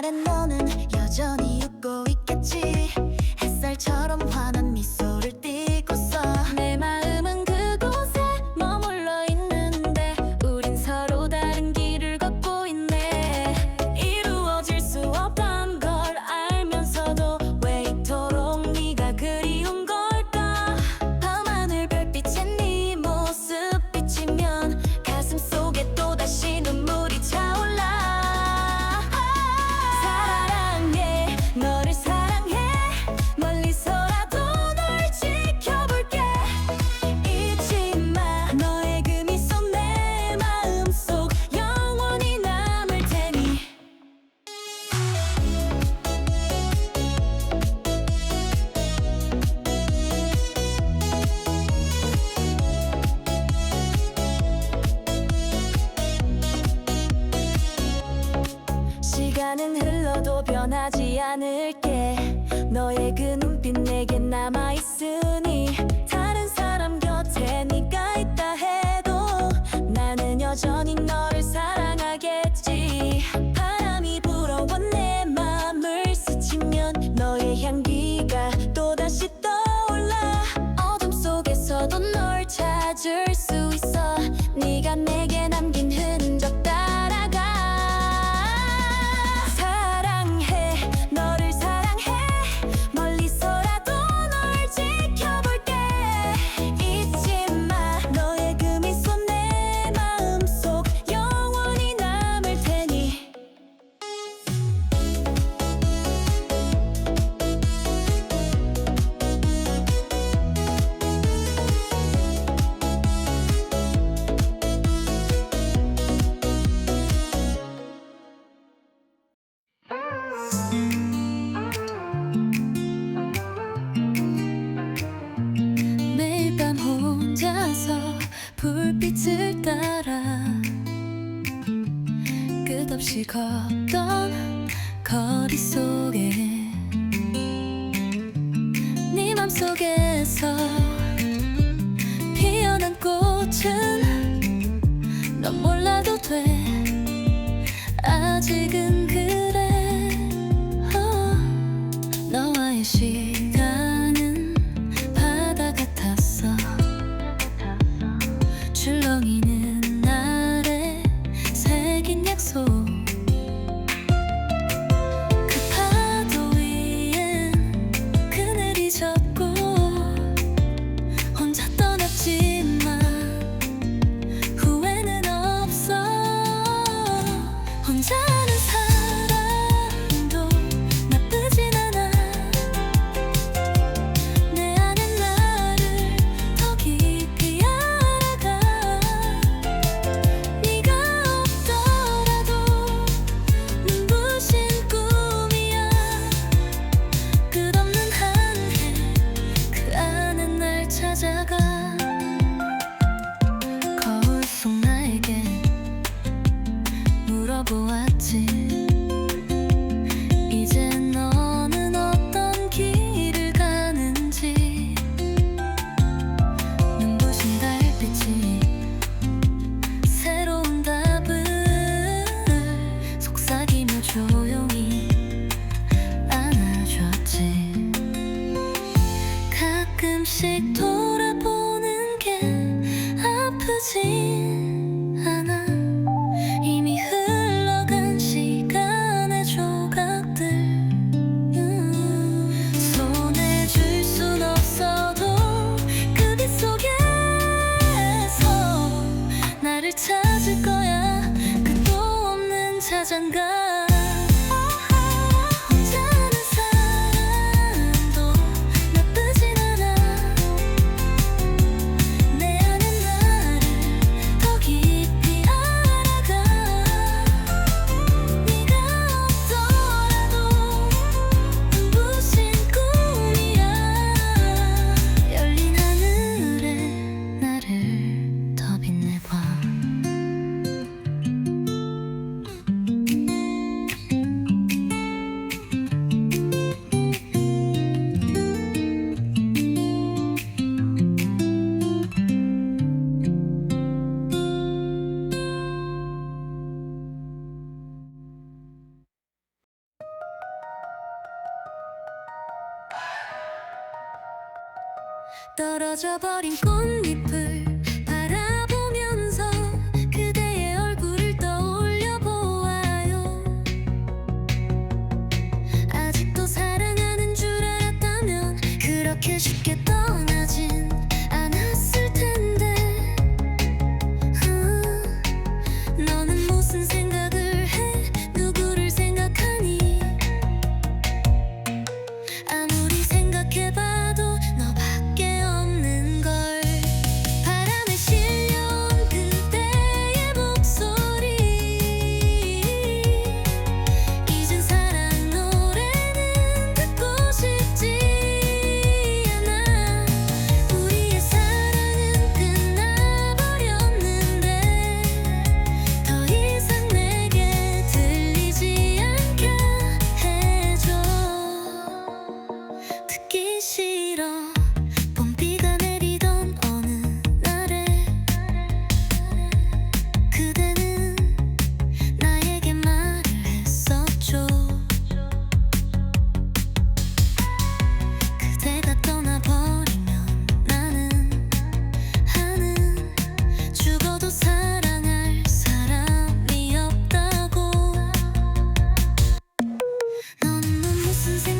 말엔 너는 변하지 않을게. 너의 그 눈빛 내게 남아있으니 매일 밤 혼자서 불빛을 따라 끝없이 걷던 거리 속에 네 맘속에서 피어난 꽃은 넌 몰라도 돼. 아직은 가 거울 속 나에게 물어보았지. 이제 너는 어떤 길을 가는지 눈부신 달빛이 새로운 답을 속삭이며 조용히 안아줬지. 가끔씩 도 떨어져 버린 꽃잎을 数千